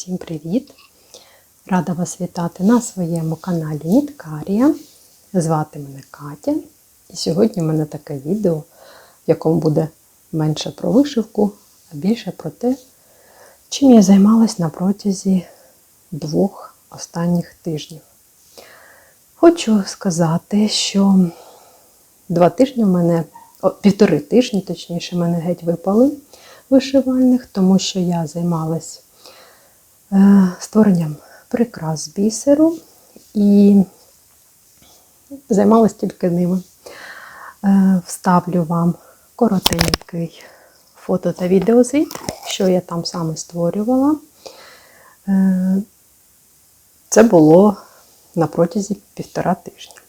Всім привіт! Рада вас вітати на своєму каналі Ніткарія. Звати мене Катя. І сьогодні в мене таке відео, в якому буде менше про вишивку, а більше про те, чим я займалась на протязі двох останніх тижнів. Хочу сказати, що два тижні в мене, о, півтори тижні, точніше, мене геть випали вишивальних, тому що я займалась створенням прикрас бісеру і займалась тільки ними. Е, Вставлю вам коротенький фото та відеозвіт, що я там саме створювала. Е, Це було на протязі півтора тижня.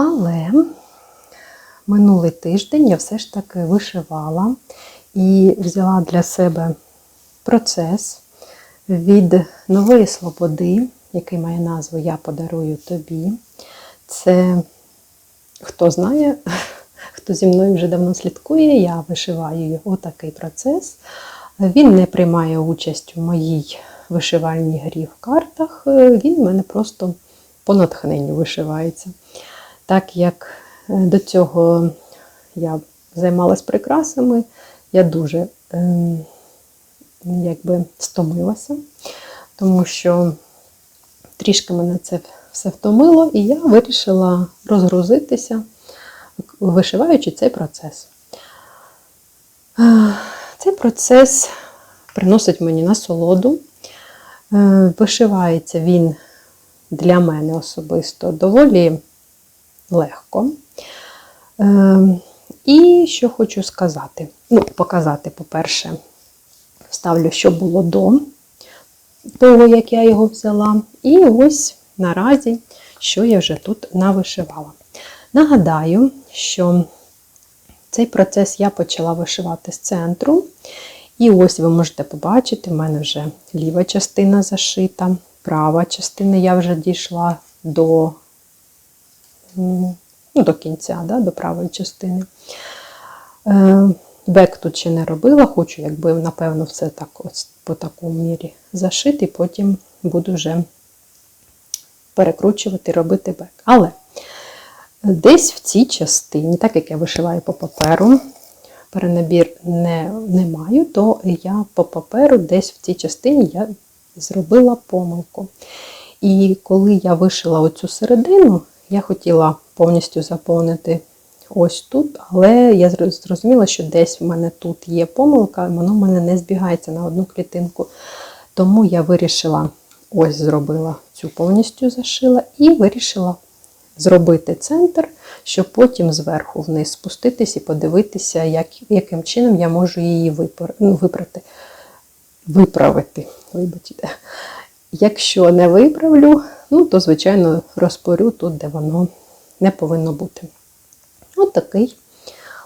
Але минулий тиждень я все ж таки вишивала і взяла для себе процес від нової слободи, який має назву Я подарую тобі. Це хто знає, хто зі мною вже давно слідкує, я вишиваю його такий процес. Він не приймає участь у моїй вишивальній грі в картах. Він в мене просто по натхненню вишивається. Так як е, до цього я займалась прикрасами, я дуже ем, якби стомилася, тому що трішки мене це все втомило, і я вирішила розгрузитися, вишиваючи цей процес. Е, Цей процес приносить мені насолоду. Е, Вишивається він для мене особисто доволі легко. Е, І що хочу сказати? Ну, показати, по-перше, вставлю, що було до того, як я його взяла. І ось наразі, що я вже тут навишивала. Нагадаю, що цей процес я почала вишивати з центру. І ось ви можете побачити, в мене вже ліва частина зашита, права частина я вже дійшла до ну, до кінця, да, до правої частини. Е, Бек тут ще не робила, хочу, якби, напевно, все так ось по такому мірі зашити, потім буду вже перекручувати, робити бек. Але десь в цій частині, так як я вишиваю по паперу, перенабір не, не маю, то я по паперу десь в цій частині я зробила помилку. І коли я вишила оцю середину, я хотіла повністю заповнити ось тут, але я зрозуміла, що десь в мене тут є помилка, воно в мене не збігається на одну клітинку. Тому я вирішила, ось зробила цю повністю зашила, і вирішила зробити центр, щоб потім зверху вниз спуститись і подивитися, як, яким чином я можу її випар, ну, випрати, виправити. Вибачте. Якщо не виправлю, ну, то, звичайно, розпорю тут, де воно не повинно бути. Отакий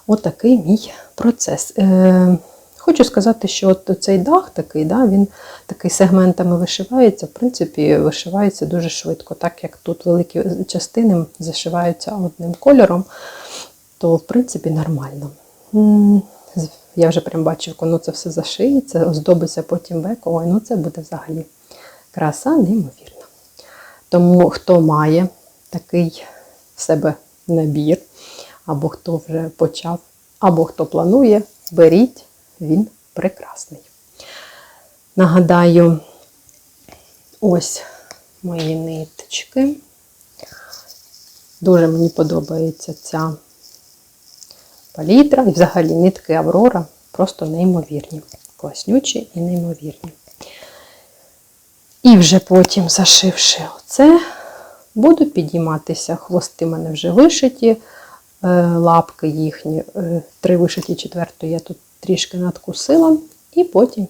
от такий мій процес. Е, Хочу сказати, що от цей дах такий, да, він такий сегментами вишивається, в принципі, вишивається дуже швидко, так як тут великі частини зашиваються одним кольором, то в принципі нормально. Я вже прям бачу, як це все зашиється, оздобиться потім беко, ой, ну це буде взагалі краса неймовірна. Тому хто має такий в себе набір, або хто вже почав, або хто планує, беріть, він прекрасний. Нагадаю, ось мої ниточки. Дуже мені подобається ця палітра і взагалі нитки Аврора просто неймовірні. Класнючі і неймовірні. І вже потім, зашивши оце, буду підійматися. Хвости в мене вже вишиті, е, лапки їхні, е, три вишиті, четверту я тут трішки надкусила, і потім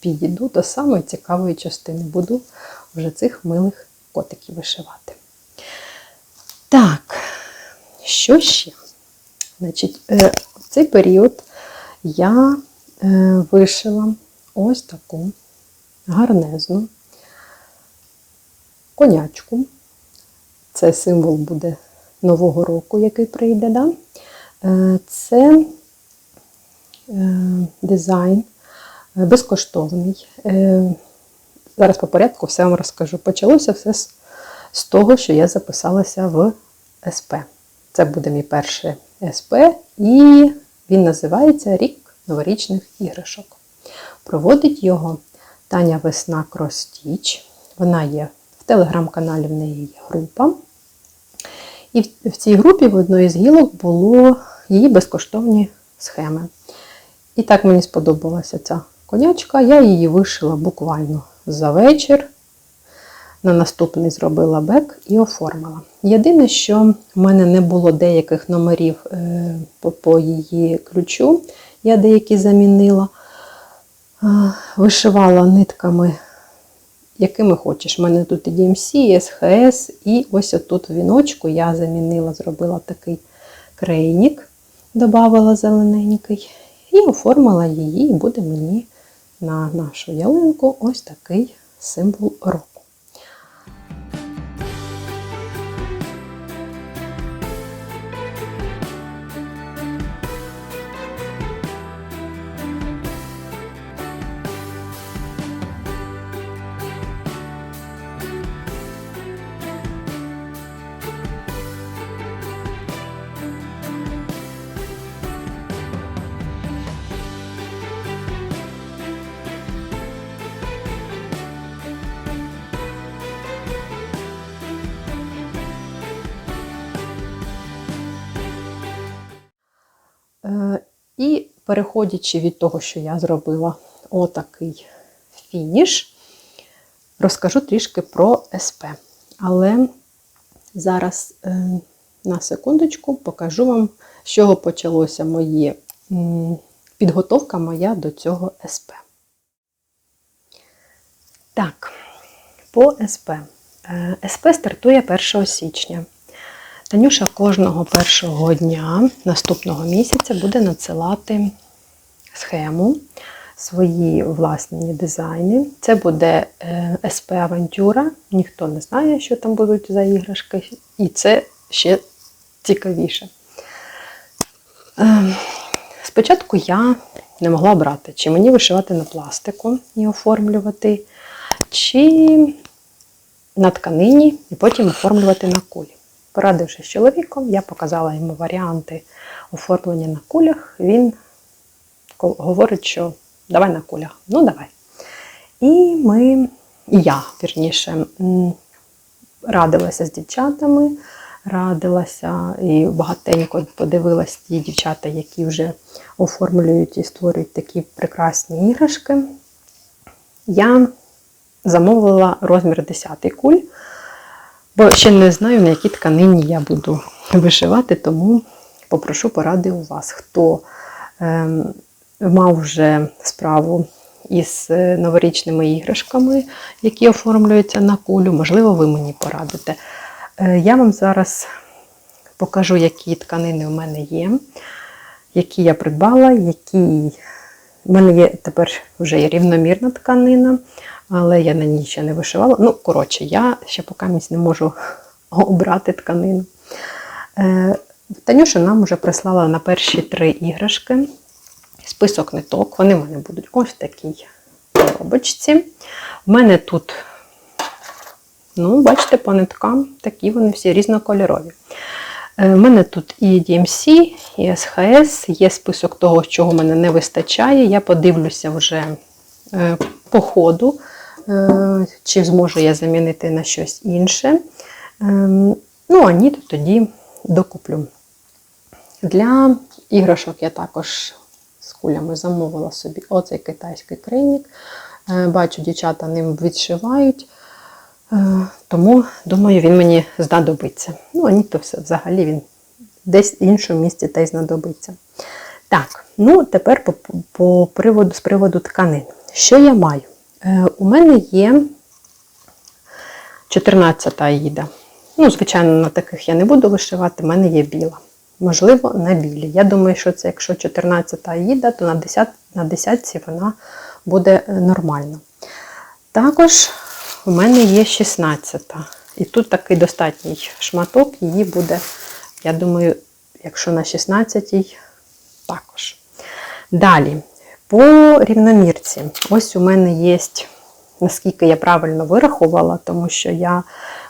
підійду до самої цікавої частини. Буду вже цих милих котиків вишивати. Так, що ще? Значить, е, в цей період я вишила ось таку гарнезну конячку. Це символ буде Нового року, який прийде. Да? Е, Це е, дизайн е, безкоштовний. Зараз по порядку все вам розкажу. Почалося все з, того, що я записалася в СП. Це буде мій перший СП, і він називається Рік новорічних іграшок. Проводить його Таня Весна Кростіч. Вона є телеграм-каналі, в неї є група. І в, цій групі в одної з гілок було її безкоштовні схеми. І так мені сподобалася ця конячка. Я її вишила буквально за вечір. На наступний зробила бек і оформила. Єдине, що в мене не було деяких номерів е, по, її ключу, я деякі замінила. Вишивала нитками, якими хочеш. У мене тут і DMC, і SHS, і ось отут в віночку я замінила, зробила такий крейнік, додавала зелененький, і оформила її, і буде мені на нашу ялинку ось такий символ року. Переходячи від того, що я зробила отакий фініш, розкажу трішки про СП. Але зараз е, на секундочку покажу вам, з чого почалося моє, підготовка моя до цього СП. Так, по СП. Е, СП стартує 1 січня. Танюша кожного першого дня наступного місяця буде надсилати схему, свої власні дизайни. Це буде е, СП Авантюра. Ніхто не знає, що там будуть за іграшки, і це ще цікавіше. Е, Спочатку я не могла брати, чи мені вишивати на пластику і оформлювати, чи на тканині, і потім оформлювати на кулі. Порадившись з чоловіком, я показала йому варіанти оформлення на кулях. Він говорить, що давай на кулях. Ну, давай. І ми, я, вірніше, радилася з дівчатами, радилася і багатенько подивилась ті дівчата, які вже оформлюють і створюють такі прекрасні іграшки. Я замовила розмір 10 куль. Бо ще не знаю, на якій тканині я буду вишивати, тому попрошу поради у вас, хто ем, мав вже справу із е, новорічними іграшками, які оформлюються на кулю. Можливо, ви мені порадите. Е, я вам зараз покажу, які тканини у мене є, які я придбала, які. У мене є тепер вже є рівномірна тканина, але я на ній ще не вишивала. Ну, коротше, я ще поки не можу обрати тканину. Е, Танюша нам вже прислала на перші три іграшки список ниток. Вони в мене будуть ось в такій коробочці. У мене тут, ну, бачите, по ниткам такі вони всі різнокольорові. Е, У мене тут і DMC, і СХС, є список того, чого мене не вистачає. Я подивлюся вже е, по ходу, е, чи зможу я замінити на щось інше. Ем, Ну, а ні, то тоді докуплю. Для іграшок я також з кулями замовила собі оцей китайський. Е, Бачу, дівчата ним відшивають. Е, Тому, думаю, він мені знадобиться. Ну, а ні, то все взагалі він десь в іншому місці та й знадобиться. Так, ну тепер по, по приводу, з приводу тканин. Що я маю? Е, у мене є 14 аїда. Ну, звичайно, на таких я не буду вишивати, в мене є біла. Можливо, на білі. Я думаю, що це якщо 14 аїда, то на 10 на десятці вона буде е, нормально. Також у мене є 16. І тут такий достатній шматок, її буде, я думаю, якщо на 16-й, також. Далі, по рівномірці. Ось у мене є, наскільки я правильно вирахувала, тому що я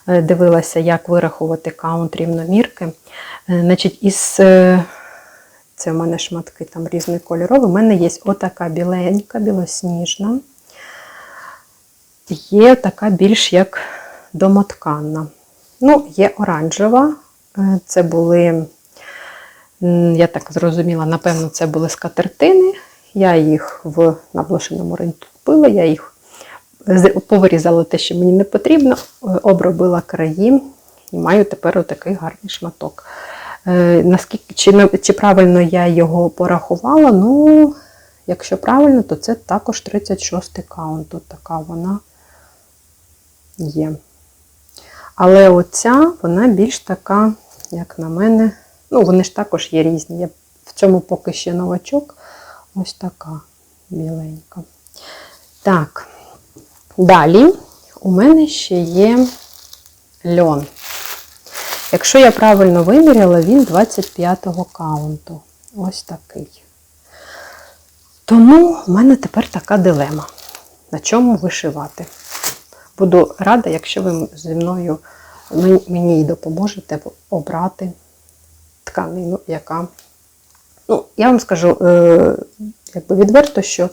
е, дивилася, як вирахувати каунт рівномірки. Е, Значить, із е, це у мене шматки там різний кольорові. У мене є отака біленька, білосніжна. Є така більш як домотканна. Ну, є оранжева. Е, Це були, я так зрозуміла, напевно, це були скатертини. Я їх в на блошиному ринку купила, я їх повирізала те, що мені не потрібно, е, обробила краї і маю тепер отакий гарний шматок. Е, Наскільки, чи, чи правильно я його порахувала? Ну, якщо правильно, то це також 36 каунт. Тут така вона є. Але оця, вона більш така, як на мене, ну, вони ж також є різні. Я в цьому поки ще новачок. Ось така біленька. Так, далі у мене ще є льон. Якщо я правильно виміряла, він 25-го каунту. Ось такий. Тому в мене тепер така дилема. На чому вишивати? Буду рада, якщо ви зі мною мен- мені допоможете обрати тканину, яка. Ну, я вам скажу, е, якби відверто, що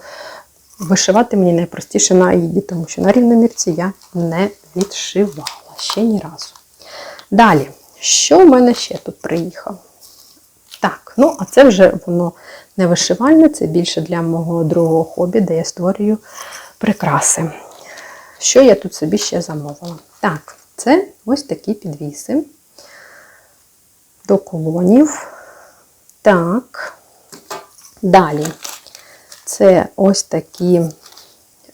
вишивати мені найпростіше на аїді, тому що на рівномірці я не відшивала ще ні разу. Далі, що в мене ще тут приїхав? Так, ну а це вже воно не вишивальне, це більше для мого другого хобі, де я створюю прикраси. Що я тут собі ще замовила? Так, це ось такі підвіси до колонів. Так, далі. Це ось такі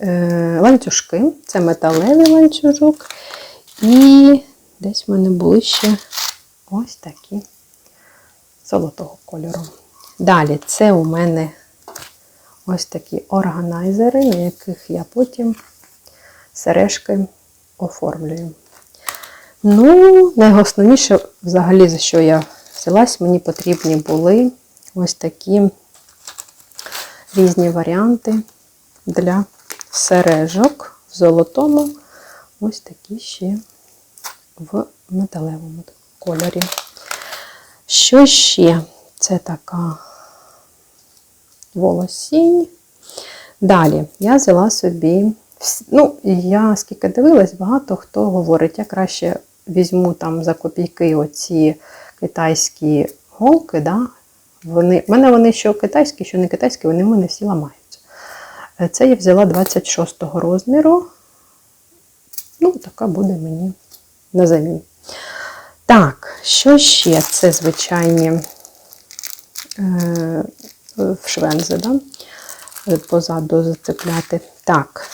е, ланцюжки, це металевий ланцюжок. І десь в мене були ще ось такі золотого кольору. Далі це у мене ось такі органайзери, на яких я потім сережки оформлюю. Ну, найосновніше, взагалі, за що я взялась, мені потрібні були ось такі різні варіанти для сережок в золотому, ось такі ще в металевому кольорі. Що ще? Це така волосінь. Далі я взяла собі, ну, я скільки дивилась, багато хто говорить, я краще візьму там за копійки оці китайські голки. Да? Вони, в мене вони що китайські, що не китайські, вони в мене всі ламаються. Е, Це я взяла 26 розміру. Ну, така буде мені на замін. Так, що ще? Це звичайні е, швензи, да? Позаду зацепляти. Так,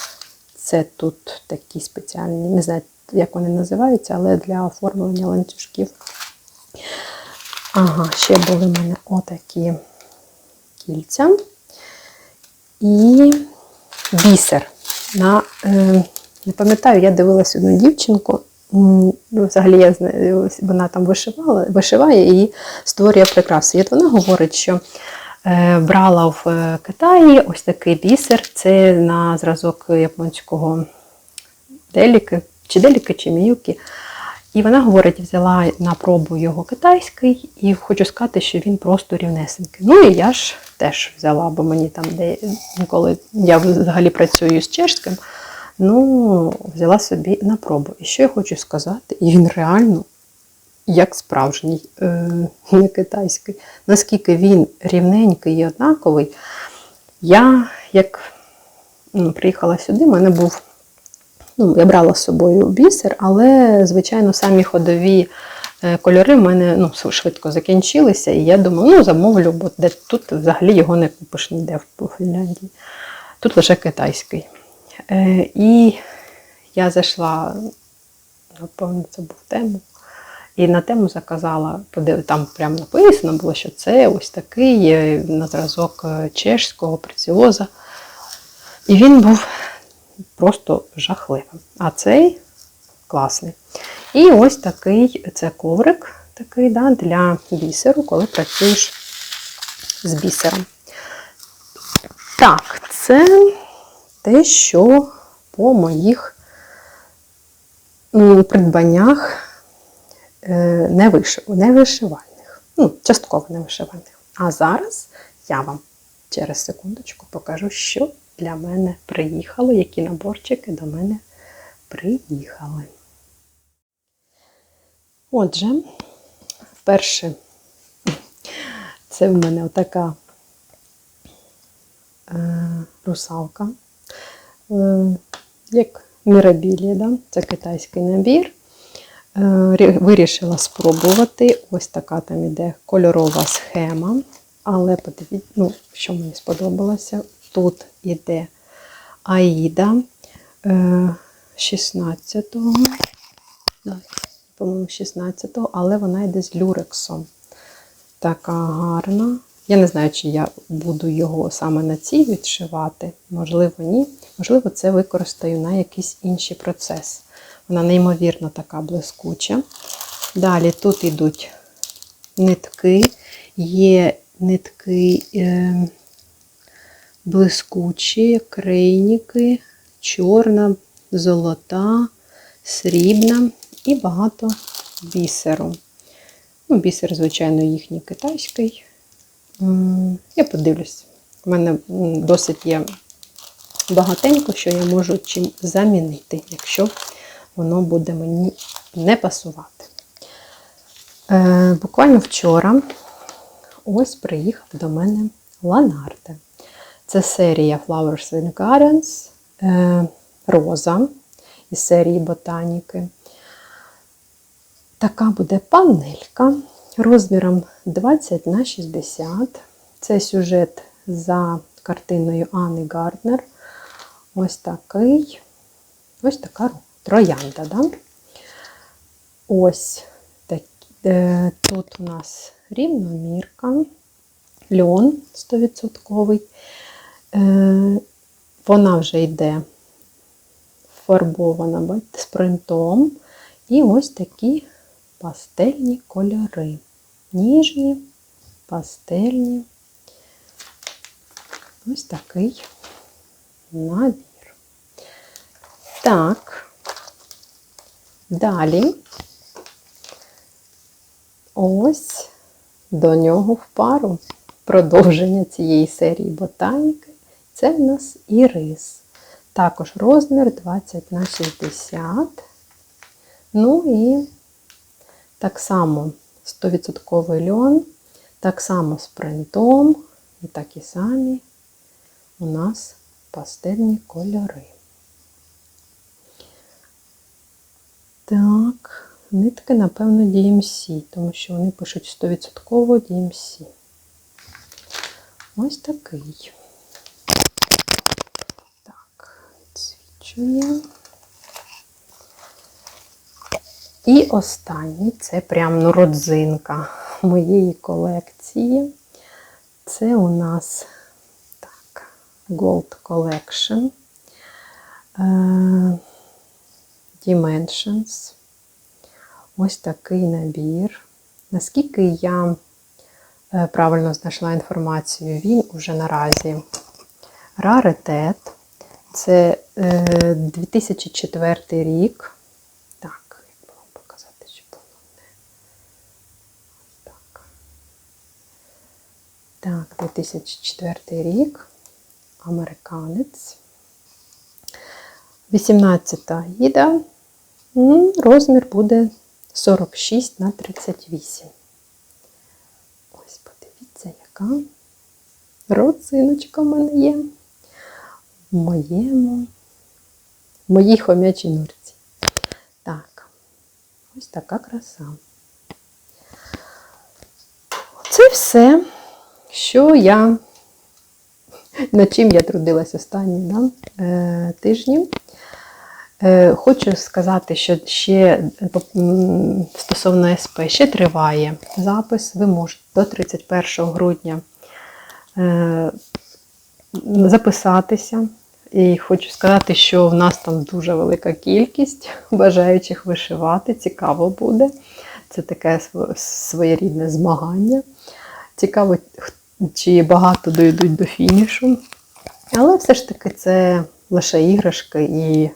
це тут такі спеціальні, не знаю, як вони називаються, але для оформлення ланцюжків. Ага, ще були в мене отакі кільця. І бісер. На, е, не пам'ятаю, я дивилась одну дівчинку. Ну, взагалі, я знаю, вона там вишивала, вишиває і створює прикраси. І от вона говорить, що брала в е, Китаї ось такий бісер. Це на зразок японського деліки, чи деліки, чи міюки. І вона говорить, взяла на пробу його китайський, і хочу сказати, що він просто рівнесенький. Ну і я ж теж взяла, бо мені там де коли я взагалі працюю з чешським, ну взяла собі на пробу. І що я хочу сказати, і він реально як справжній, не китайський. Наскільки він рівненький і однаковий, я як ну, приїхала сюди, в мене був. Ну, я брала з собою бісер, але, звичайно, самі ходові е, кольори в мене ну, швидко закінчилися, і я думаю, ну замовлю, бо де тут взагалі його не купиш ніде в Фінляндії. Тут лише китайський. Е, і я зайшла, напевно, це був тему. І на тему заказала, там прямо написано було, що це ось такий е, на зразок е, чешського преціоза. І він був просто жахливим. А цей класний. І ось такий це коврик такий, да, для бісеру, коли працюєш з бісером. Так, це те, що по моїх придбаннях е, не, виш... не вишивальних. Ну, частково не вишивальних. А зараз я вам через секундочку покажу, що для мене приїхало, які наборчики до мене приїхали. Отже, перше, це в мене отака е, русалка, е, як мірабілія, да? це китайський набір. Е, рі- Вирішила спробувати. Ось така там іде кольорова схема. Але подивіться, ну, що мені сподобалося, тут іде Аїда е, 16-го, по-моєму, 16-го, але вона йде з люрексом. Така гарна. Я не знаю, чи я буду його саме на цій відшивати. Можливо, ні. Можливо, це використаю на якийсь інший процес. Вона неймовірно така блискуча. Далі тут йдуть нитки, є нитки е, блискучі, крейніки, чорна, золота, срібна і багато бісеру. Ну, бісер, звичайно, їхній китайський. Я подивлюсь. У мене досить є багатенько, що я можу чим замінити, якщо воно буде мені не пасувати. Е, буквально вчора ось приїхав до мене Ланарте. Це серія Flowers and Gardens, е, роза із серії ботаніки. Така буде панелька розміром 20 на 60. Це сюжет за картиною Анни Гарднер. Ось такий, ось така троянда. Да? Ось так, е, тут у нас рівномірка, льон 100%. Е, вона вже йде фарбована бачите, з принтом. І ось такі пастельні кольори. Ніжні, пастельні. Ось такий набір. Так, далі ось до нього в пару продовження цієї серії ботаніки. Це в нас ірис. Також розмір 20 на 60. Ну і так само 100% льон, так само з принтом, і такі самі у нас пастельні кольори. Так, нитки, напевно, DMC, тому що вони пишуть 100% DMC. Ось такий. Так, відсвічує. І останній це прям ну, родзинка моєї колекції. Це у нас так, Gold Collection. Dimensions. Ось такий набір. Наскільки я е, правильно знайшла інформацію, він уже наразі раритет. Це е, 2004 рік. Так, як було показати, що було не. Так. так, 2004 рік, американець. 18-та гіда, Розмір буде 46 на 38. Ось подивіться, яка родзиночка в мене є. В моєму, в моїй хомячій норці. Так, ось така краса. Це все, що я, над чим я трудилась останні да, е, тижні. Е, Хочу сказати, що ще стосовно СП ще триває запис. Ви можете до 31 грудня е, записатися. І хочу сказати, що в нас там дуже велика кількість бажаючих вишивати. Цікаво буде. Це таке своєрідне змагання. Цікаво, чи багато дойдуть до фінішу. Але все ж таки це лише іграшки, і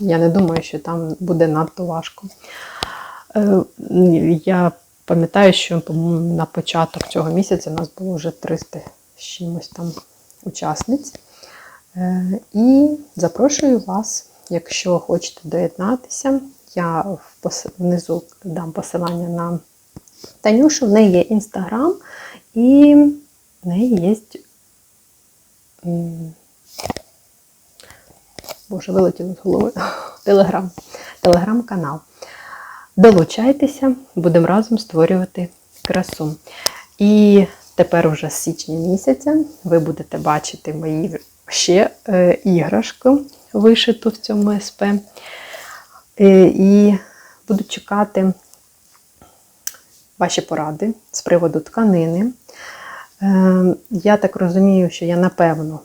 я не думаю, що там буде надто важко. Е, Я пам'ятаю, що на початок цього місяця у нас було вже 300 з чимось там учасниць. Е, І запрошую вас, якщо хочете доєднатися, я внизу дам посилання на Танюшу, в неї є інстаграм і в неї є. Боже, вилетіло з голови. Телеграм. Телеграм-канал. Долучайтеся, будемо разом створювати красу. І тепер уже з січня місяця ви будете бачити мої ще е, іграшку вишиту в цьому СП. Е, і буду чекати ваші поради з приводу тканини. Е, я так розумію, що я напевно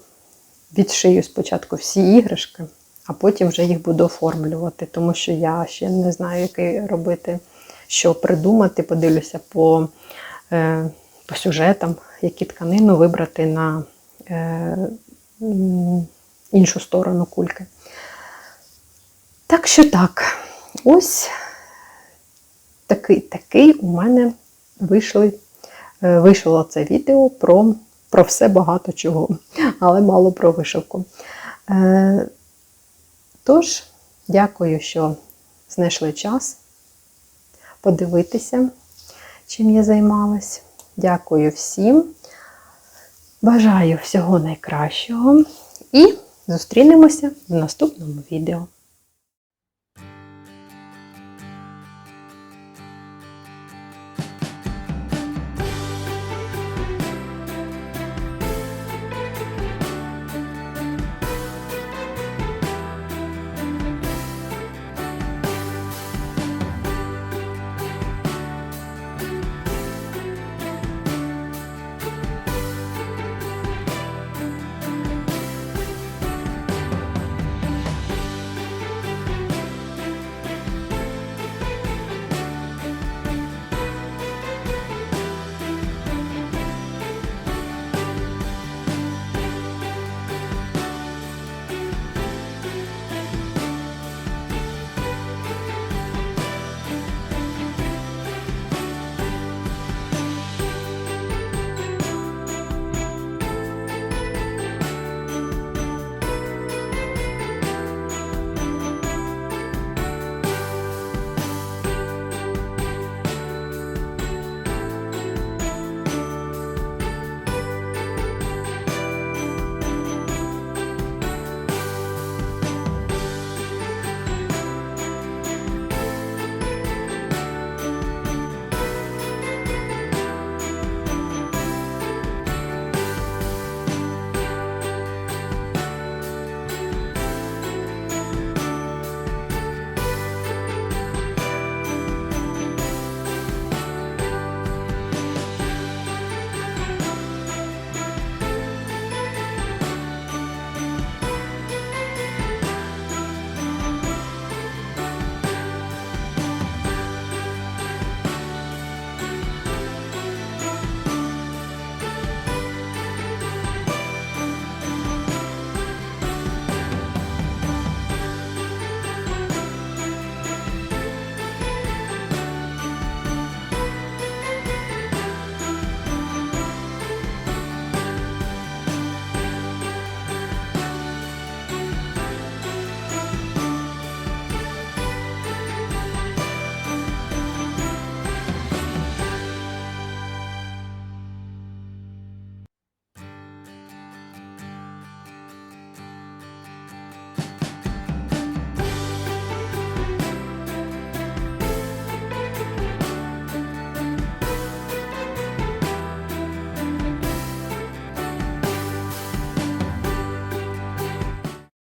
відшию спочатку всі іграшки, а потім вже їх буду оформлювати, тому що я ще не знаю, який робити, що придумати. Подивлюся по, е, по сюжетам, які тканину вибрати на е, іншу сторону кульки. Так що так, ось такий, такий у мене вийшли, е, вийшло це відео про, про все багато чого, але мало про вишивку. Е, Тож, дякую, що знайшли час подивитися, чим я займалась. Дякую всім. Бажаю всього найкращого і зустрінемося в наступному відео.